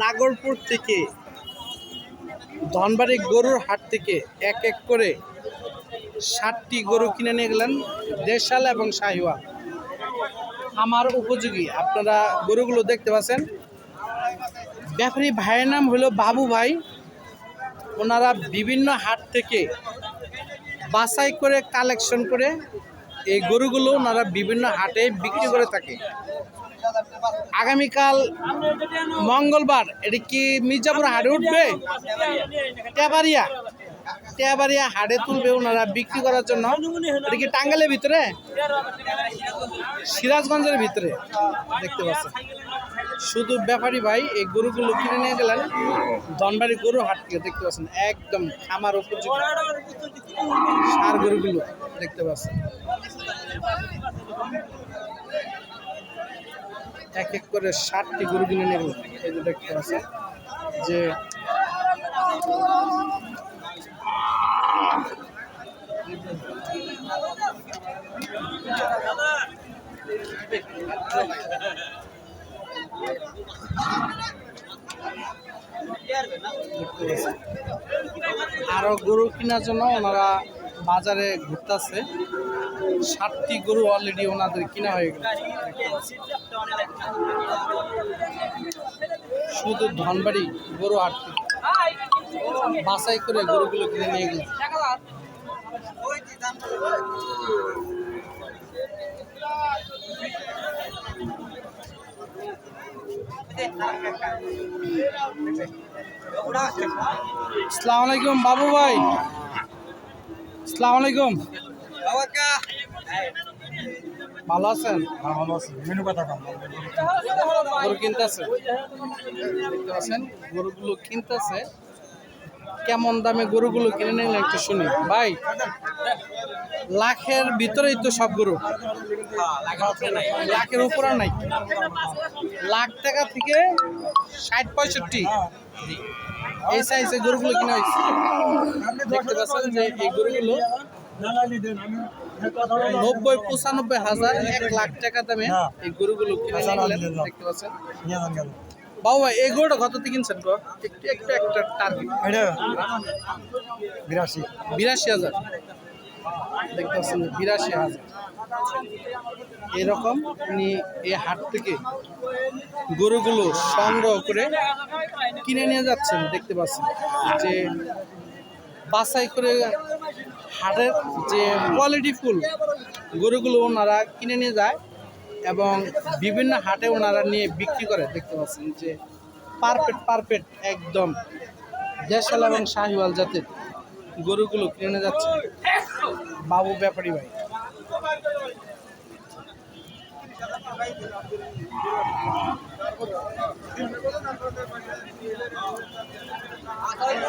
নাগরপুর থেকে ধনবাড়ি গরুর হাট থেকে এক এক করে ষাটটি গরু কিনে নিয়ে গেলেন দেশাল এবং শাহিওয়াল আমার উপযোগী, আপনারা গরুগুলো দেখতে পাচ্ছেন। ব্যাপারী ভাইয়ের নাম হলো বাবু ভাই। ওনারা বিভিন্ন হাট থেকে বাছাই করে কালেকশন করে এই গরুগুলো ওনারা বিভিন্ন হাটে বিক্রি করে থাকে। আগামীকাল মঙ্গলবার, এটা কি মির্জাপুর হাটে উঠবে? টেবারিয়া টেবারিয়া হাটে তুলবে ওনারা বিক্রি করার জন্য। এটা কি টাঙ্গালের ভিতরে? সিরাজগঞ্জের ভিতরে। দেখতে পাচ্ছেন। শুধু ব্যাপারী ভাই, এই গরুগুলো কিনে নিয়ে গেলেন। ধনবাড়ি গরু হাট থেকে দেখতে পাচ্ছেন, একদম খামার উপযোগী। সার গরুগুলো দেখতে পাচ্ছেন। এক এক করে ষাটটি গরু কিনে গেলেন এই যে দেখতে পাচ্ছেন যে আরও গরু কেনার জন্য ওনারা বাজারে ঘুরতেছে। ষাটটি গরু অলরেডি ওনাদের কিনা হয়ে গেল। শুধু ধনবাড়ি গরু থেকে। বাছাই করে গরুগুলো কিনে নিয়ে গেল। আসসালামু আলাইকুম বাবু ভাই। আসসালামু আলাইকুম। ভালো আছেন? মেনু কথা গরু কিনতেছে দেখতে পাচ্ছেন গরুগুলো কিনতেছে কেমন দামে গরুগুলো কিনে নিলেন একটু শুনি। ভাই, লাখের ভিতরেই তো সব গরু। লাখের উপরে নাই। লাখ টাকা থেকে ষাট পঁয়ষট্টি। এই সাইজে গরুগুলো কিনা হয়েছে। দেখতে পাচ্ছেন যে এই গরুগুলো নব্বই পঁচানব্বই হাজার এক লাখ টাকা দামে এই গরুগুলো কিনে নিয়ে গেলেন। দেখতে পাচ্ছেন। বাবু ভাই এই গরুটা কত দিয়ে কিনছেন গো? একটু একটু একটা টার্গেট বিরাশি। বিরাশি হাজার। দেখতে পাচ্ছেন বিরাশি হাজার। এরকম উনি এই হাট থেকে গরুগুলো সংগ্রহ করে কিনে নিয়ে যাচ্ছেন দেখতে পাচ্ছেন। যে বাছাই করে হাটের যে কোয়ালিটি ফুল গরুগুলো ওনারা কিনে নিয়ে যায় এবং বিভিন্ন হাটে ওনারা নিয়ে বিক্রি করে, দেখতে পাচ্ছেন যে পারফেক্ট পারফেক্ট একদম দেশাল এবং শাহিওয়াল জাতের গরুগুলো কিনে যাচ্ছে। বাবু ব্যাপারী ভাই।